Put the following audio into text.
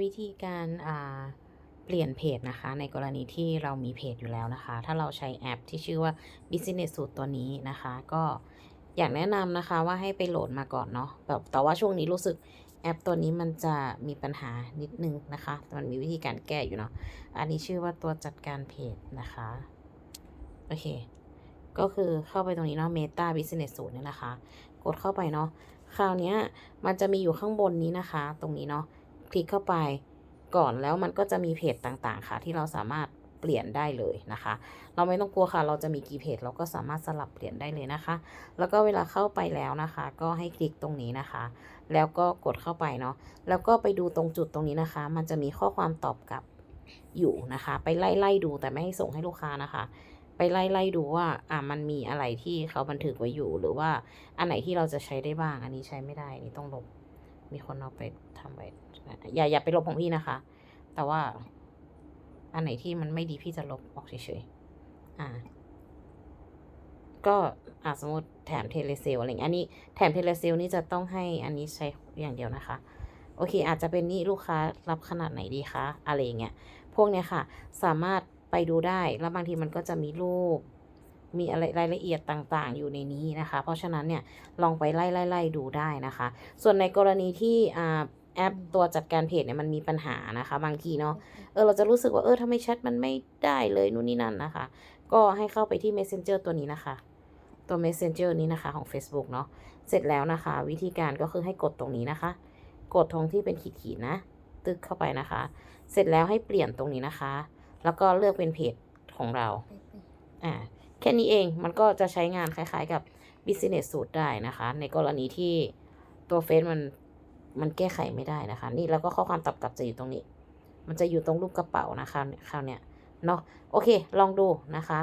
วิธีการอ่าเปลี่ยนเพจนะคะ ในกรณีที่เรามีเพจอยู่แล้วนะคะ ถ้าเราใช้แอปที่ชื่อว่า Business Suite ตัวนี้นะคะ ก็อยากแนะนำนะคะว่าให้ไปโหลดมาก่อนเนาะแบบแต่ว่าช่วงนี้รู้สึกแอปตัวนี้มันจะมีปัญหานิดนึงนะคะแต่มันมีวิธีการแก้อยู่เนาะ อันนี้ชื่อว่าตัวจัดการเพจนะคะ โอเค ก็คือเข้าไปตรงนี้เนาะ Meta Business Suite เนี่ยนะคะ กดเข้าไปเนาะ คราวนี้มันจะมีอยู่ข้างบนนี้นะคะ ตรงนี้เนาะ คลิกเข้าไปก่อนแล้วมันก็จะมีเพจต่างๆ ค่ะ ที่เราสามารถเปลี่ยนได้เลยนะคะ เราไม่ต้องกลัวค่ะ เราจะมีกี่เพจเราก็สามารถสลับเปลี่ยนได้เลยนะคะ แล้วก็เวลาเข้าไปแล้วนะคะ ก็ให้คลิกตรงนี้นะคะ แล้วก็กดเข้าไปเนาะแล้วก็ไปดูตรงจุดตรงนี้นะคะ มันจะมีข้อความตอบกลับอยู่นะคะ ไปไล่ไล่ดูแต่ไม่ให้ส่งให้ลูกค้านะคะ ไปไล่ไล่ดูว่าอ่ามันมีอะไรที่เขาบันทึกไว้อยู่หรือว่าอันไหนที่เราจะใช้ได้บ้าง อันนี้ใช้ไม่ได้นนี้ต้องลบ มีคนเอาไปทำไว้อย่าอย่าไปลบของพี่นะคะ แต่ว่า อันไหนที่มันไม่ดีพี่จะลบออกเฉยๆอ่า ก็อ่าสมมติแถมเทเลเซลอะไรอย่างเงี้ยอันนี้แถมเทเลเซลนี่จะต้องให้อันนี้ใช้อย่างเดียวนะคะ โอเค อาจจะเป็นนี่ลูกค้ารับขนาดไหนดีคะอะไรอย่างเงี้ยพวกเนี้ยค่ะ สามารถไปดูได้แล้วบางทีมันก็จะมีรูป มีอะไรรายละเอียดต่างๆ อยู่ในนี้นะคะ เพราะฉะนั้นเนี่ยลองไปไล่ไล่ไล่ดูได้นะคะ ส่วนในกรณีที่อ่าแอปตัวจัดการเพจเนี่ยมันมีปัญหานะคะ บางทีเนาะเออเราจะรู้สึกว่าเออทำไมแชทมันไม่ได้เลยนู่นนี่นั่นนะคะ ก็ให้เข้าไปที่ Messenger ตัวนี้นะคะ ตัว Messenger นี้นะคะของ Facebook เนาะเสร็จแล้วนะคะ วิธีการก็คือให้กดตรงนี้นะคะ กดตรงที่เป็นขีดๆนะ ตึกเข้าไปนะคะ เสร็จแล้วให้เปลี่ยนตรงนี้นะคะ แล้วก็เลือกเป็นเพจของเราอ่า แค่นี้เองมันก็จะใช้งานคล้ายๆกับ Business suit ได้นะคะ ในกรณีที่ตัวเฟซมันมันแก้ไขไม่ได้นะคะ นี่แล้วก็ข้อความตอบกลับจะอยู่ตรงนี้ มันจะอยู่ตรงรูปกระเป๋านะคะคราวเนี้ยเนาะโอเค ลองดูนะคะ